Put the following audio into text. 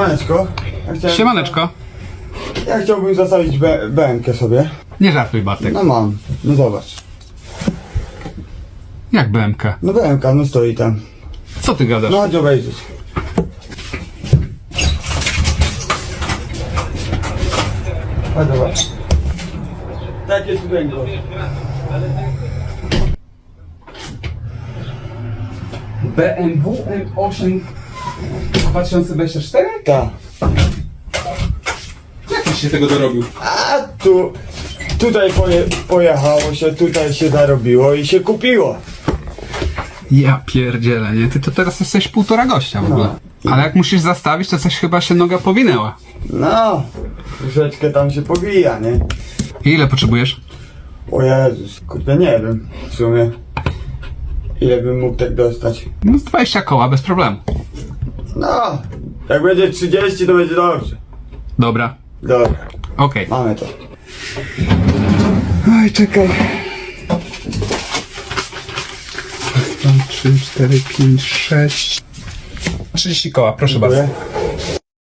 Siemaneczko. Ja chciałem- Siemaneczko. Ja chciałbym zostawić B- BMK sobie. Nie żartuj, Bartek. No mam. No zobacz. Jak BMK? No BMK, no stoi tam. Co ty gadasz? No chodź obejrzeć. Chodź zobacz. Takie cudeńko. BMW M8 2024? Tak. Jak się tego dorobił? A tu... Tutaj poje, pojechało się, tutaj się zarobiło i się kupiło. Ja pierdzielę, nie? Ty to teraz jesteś półtora gościa w ogóle. Ale jak musisz zastawić, to coś chyba się noga powinęła. No, troszeczkę tam się powija, nie? I ile potrzebujesz? O Jezus, kurde, nie wiem w sumie. Ile bym mógł tak dostać? No z 20 koła, bez problemu. No, jak będzie 30, to będzie dobrze. Dobra. Dobra, Okej. mamy to. Oj, czekaj. 2, 3, 4, 5, 6... 30 koła, proszę bardzo.